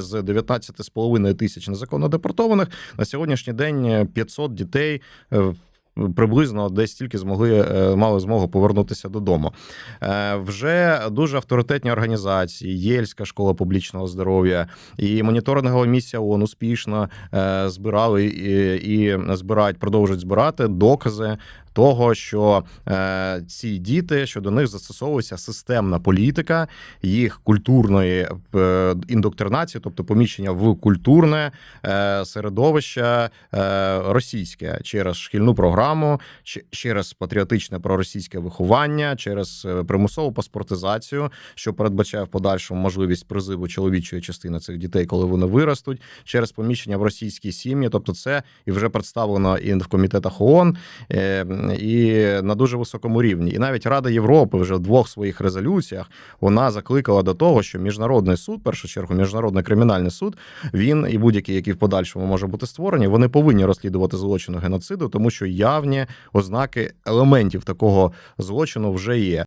З 19,5 тисяч незаконно депортованих на сьогоднішній день 500 дітей. е, Приблизно десь тільки змогли е, мали змогу повернутися додому. Е, Вже дуже авторитетні організації, Єльська школа публічного здоров'я і моніторингова місія ООН успішно е, збирали і, і збирають, продовжують збирати докази того, що е, ці діти, що до них застосовується системна політика їх культурної е, індоктринації, тобто поміщення в культурне е, середовище е, російське через шкільну програму, через патріотичне проросійське виховання, через е, примусову паспортизацію, що передбачає в подальшому можливість призиву чоловічої частини цих дітей, коли вони виростуть, через поміщення в російські сім'ї. Тобто, це і вже представлено і в комітетах ООН, е, і на дуже високому рівні. І навіть Рада Європи вже в двох своїх резолюціях вона закликала до того, що міжнародний суд, в першу чергу, міжнародний кримінальний суд, він і будь-який, який в подальшому може бути створені, вони повинні розслідувати злочину геноциду, тому що явні ознаки елементів такого злочину вже є.